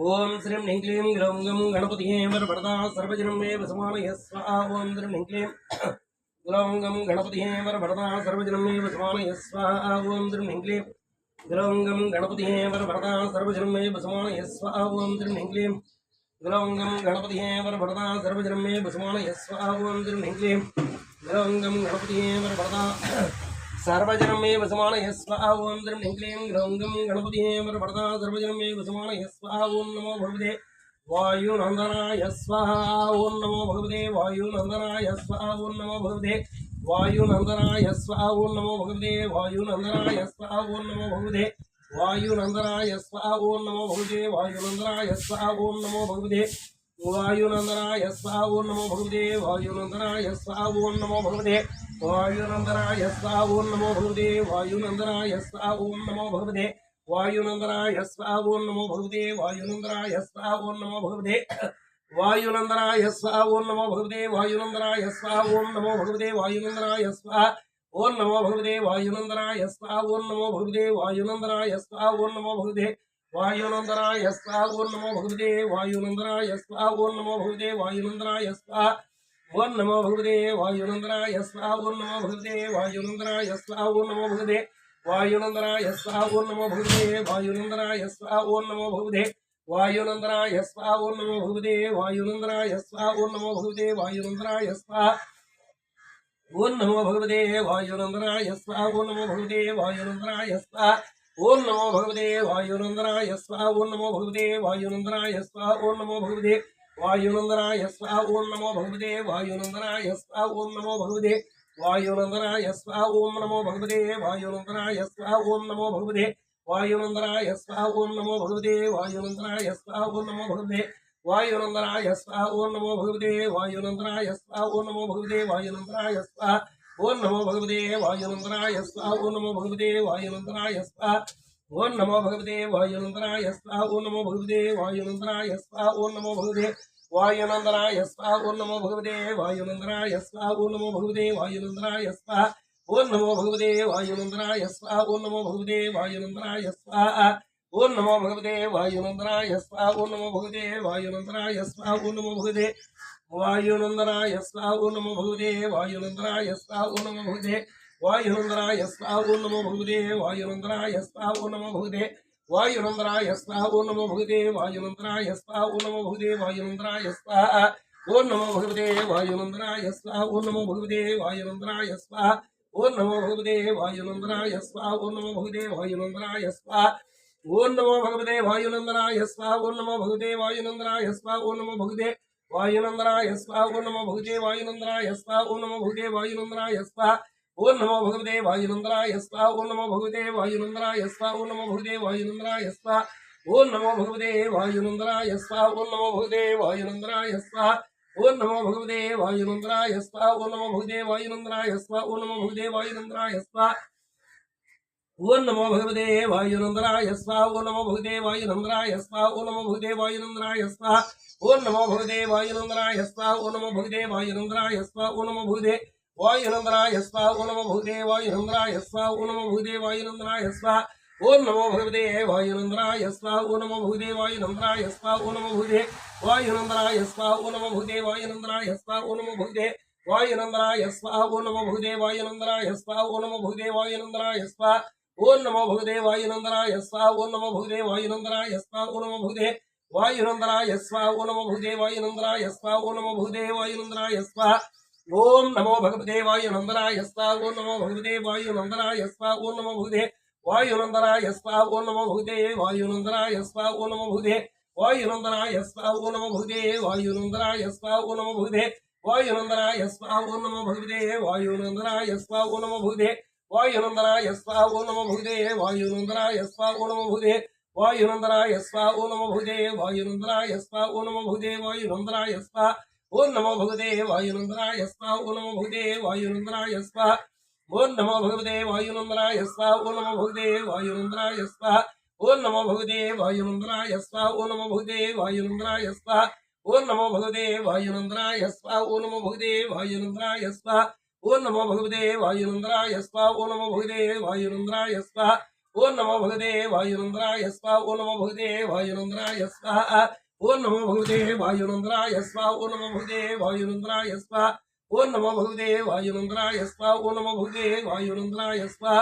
ஓம் ஸ்ரீம் நெங்க்லீம் கிளங்கும் கணபதியே வரபடதா சர்வஜனம் மே வசுமாமய ஸ்வா ஓம் ஸ்ரீம் நெங்க்லீம் கிளங்கம் கணபதியே வரபடதா சர்வஜனம் மே வசுமாமய ஸ்வா ஓம் ஸ்ரீம் நெங்க்லீம் கிளங்கம் கணபதியே வரபடதா சர்வஜனம் மே வசுமாமய ஸ்வா ஓம் ஸ்ரீம் நெங்க்லீம் கிளங்கம் கணபதியே வரபடதா சர்வஜனம் மே வசுமாமய ஸ்வா ஓம் ஸ்ரீம் நெங்க்லீம் கிளங்கம் கணபதியே வரபடதா సర్వజనమే వసమాన స్వాహ ఓం ద్రం నింక్లీం గ్రౌంగం గణపతి వరపడతా సర్వజనమే వసమానయ స్వాహ ఓం నమో భగవతే వాయునందనాయ స్వాహ ఓం నమో భగవతే వాయునందనాయ స్వాహ ఓం నమో భగవతే వాయునందనాయ స్వాహ ఓం నమో భగవతే వాయునందనాయ స్వాహ ఓం నమో భగవతే వాయునందనాయ స్వాహ ఓం నమో భగవతే వాయునందనాయ స్వాహ ఓం నమో భగవతే వాయునందనాయ స్వావు నమో భగవదే వాయునందనాయ స్వావు నమో భగవదే వాయునందనాయ స్వావు నమో భగవదే వాయునందనాయ స్వావు నమో భగవదే వాయునందనాయ స్వావు నమో భగవదే వాయునందనాయ స్వావు నమో భగవదే వాయునందనాయ స్వా ఓం నమో భగవదే వాయునందనాయ స్వా ఓం నమో భగవదే వాయునందనాయ స్వా ఓం నమో భగవదే వాయునందనాయ స్వా ఓం నమో భగవదే వాయునందనాయ స్వా ఓం నమో భగవదే వాయునందనాయ స్వా ఓం నమో భగవతే వాయునందనాయ స్వా ఓం నమో భగవతే వాయునందనాయ స్వా ఓం నమో భగవతే వాయునందనాయ స్వా ఓం నమో భగవతే వాయునందనాయ స్వా ఓం నమో భగవతే వాయునందనాయ స్వా ఓం నమో భగవతే వాయునందనాయ స్వా ఓం నమో భగవతే వాయునందనాయ స్వా ఓం నమో భగవతే వాయునందనాయ స్వా ఓం నమో భగవతే వాయునందనాయ స్వా ఓం నమో భగవతే వాయునందనాయ స్వా ఓం నమో భగవతే వాయునందనాయ స్వా ఓం నమో భగవతే వాయునందనాయ స్వాహ ఓం నమో భగవతే వాయునందనాయ స్వాహ ఓం నమో భగవతే వాయునందనాయ స్వాహ ఓం నమో భగవతే వాయునందనాయ స్వాహ ఓం నమో భగవతే వాయునందనాయ స్వాహ ఓం నమో భగవతే వాయునందనాయ స్వాహ ఓం నమో భగవతే వాయునందనాయ స్వాహ ఓం నమో భగవతే వాయునందనాయ స్వాహ ఓం నమో భగవతే వాయునందనాయ స్వాహ ఓం నమో భగవతే వాయునందనాయ స్వాహ ఓం నమో భగవతే వాయునందనాయ స్వాహ ఓం నమో భగవతే వాయునందనాయ ఓం నమో భగవతే వాయునందనాయ ఓం నమో భగవతే వాయునందనాయ ఓం నమో భగవతే వాయునందనాయ ఓం నమో భగవతే వాయునందనాయ ఓం నమో భగవతే వాయునందనాయ ఓం నమో భగవతే వాయునందనాయ ఓం నమో భగవతే వాయునందనాయ ఓం నమో భగవతే వాయునందనాయ స్వాహ ఓం నమో భగవతే వాయునందనాయ స్వాహ ఓం నమో భగవతే వాయునందనాయ స్వాహ ఓం నమో భగవతే వాయునందనాయ స్వాహ ఓం నమో భగవతే వాయునందనాయ స్వాహ ఓం నమో భగవతే వాయునందనాయ స్వాహ ఓం నమో భగవతే వాయునందనాయ స్వాహ ఓం నమో భగవతే వాయునందనాయ స్వాహ ఓం నమో భగవతే వాయునందనాయ స్వాహ ఓం నమో భగవతే వాయునందనాయ స్వాహ ఓం నమో భగవతే వాయునందనాయ స్వాహ ఓం నమో భగవతే వాయునందనాయ స్వాహ ఓం నమో భగవతే వాయునందనాయ స్వాహ ఓం నమో భగవతే వాయునందనాయ స్వాహ ఓం నమో భగవతే వాయునందనాయ స్వాహ ఓం నమో భగవతే వాయునందనాయ స్వాహ ఓం నమో భగవతే వాయునందనాయ స్వాహ ఓం నమో భగవతే వాయునందనాయ స్వాహ ఓం నమో భగవతే వాయునందనాయ స్వాహ ఓం నమో భగవతే వాయునందనాయ స్వాహ ఓం నమో భగవతే వాయునందనాయ స్వాహ ఓం నమో భగవతే వాయునందనాయ స్వాహ ఓం నమో భగవతే వాయునందనాయ స్వాహ ఓం నమో భగవతే వాయునందనాయ స్వాహ ఓం నమో భగవతే వాయునందనాయ స్వాహ ఓం నమో భగవతే వాయునందనాయ స్వాహ ఓం నమో భగవతే వాయునందనాయ స్వాహ ఓం నమో భగవదే వాయునందరాయ స్వాహ ఓ నమో భగవదే వాయునందరాయ స్వాహ ఓ నమో భగవదే వాయునందరాయ స్వాహ ఓం నమో భగవదే వాయునందరాయ స్వాహ ఓ నమో భగవదే వాయునందరాయ స్వాహ ఓ నమో భగవదే వాయునందరాయ స్వాహ ఓ నమో భగవదే వాయునందరాయ స్వాహ ఓ నమో భగవదే వాయునందరాయ స్వాహ ఓం నమో భగవదే వాయునందరాయ స్వాహ ఓ నమో భూదే వాయునందరాయ స్వాహ ఓ నమో భూదే వాయునందరాయ స్వాహ ఓ నమో భూదే వాయునందరాయ స్వాహ ఓ నమో భూదే వాయునందరాయ స్వాహ ఓ నమో భూదే వాయునందరాయ స్వాహ ఓ నమో భూదే వాయునందరాయ స్వాహ ఓం నమో భగదే వాయునందనాయ స్వా ఓం నమో భగదే వాయునందనాయ స్వా ఓ నమో భగదే వాయునందనాయ స్వా ఓ నమో భగదే వాయునందనాయ స్వా ఓ నమో భగదే వాయునందనాయ స్వా ఓం నమో భగవతే వాయునందనాయ స్వా ఓం నమో భగవతే వాయునందనాయ స్వా ఓం నమో భగదే వాయునందనాయ స్వా ఓం నమో భగదే వాయునందనాయ స్వా ఓం నమో భగదే వాయునందనాయ స్వా ఓం నమో భగదే వాయునందనాయ స్వా ఓం నమో భగదే వాయునందనాయ స్వా ఓం నమో భగవతే వాయునందనాయ స్వా ఓ నమో భగదే వాయునందనాయ స్వాహో నమ భుజే వాయునందనాయ స్వాహో నమ భుజే వాయునందనాయ స్వాహో నమ భుజే వాయునందనాయ స్వాహో నమ భుజే వాయునందనాయ స్వా ఓం నమో భగవతే వాయునందనాయ స్వా ఓ నమో భగవతే వాయునందనాయ స్వా ఓం నమో భగవతే వాయునందనాయ స్వా ఓ నమో భగవతే వాయునందనాయ స్వా ఓం నమో భగవతే వాయునందనాయ స్వా ఓ నమో భగవతే వాయునందనాయ స్వా ఓం నమో భగవతే వాయునందనాయ స్వా ఓ నమో భగవతే వాయునందనాయ స్వా ఓం నమో భగవతే వాయునందనాయ స్వాహ ఓం నమో భగవతే వాయునందనాయ స్వాహ ఓం నమో భగవతే వాయునందరాయ స్వా ఓం నమో భగవతే వాయునందరాయ స్వా ఓం నమో భగవతే వాయునందరాయ స్వా ఓం నమో భగవతే వాయునందరాయ స్వా ఓం నమో భగవతే వాయునందరాయ స్వా ఓం నమో భగవతే వాయునందరాయ స్వా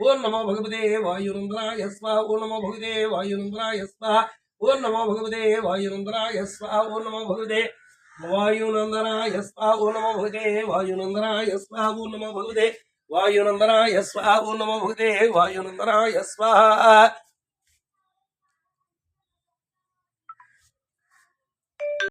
ఓం నమో భగవతే వాయునందరాయ స్వా ఓం నమో భగవతే వాయునందరాయ స్వా ఓం నమో భగవతే వాయునందరాయ స్వా ఓం నమో భగవతే వాయునందనాయ స్వాహు నమ భుజే వాయునందనాయ స్వాహు నమ భుజే వాయునందనాయ స్వాహు నమ భుజే వాయునందనాయ స్వాహ.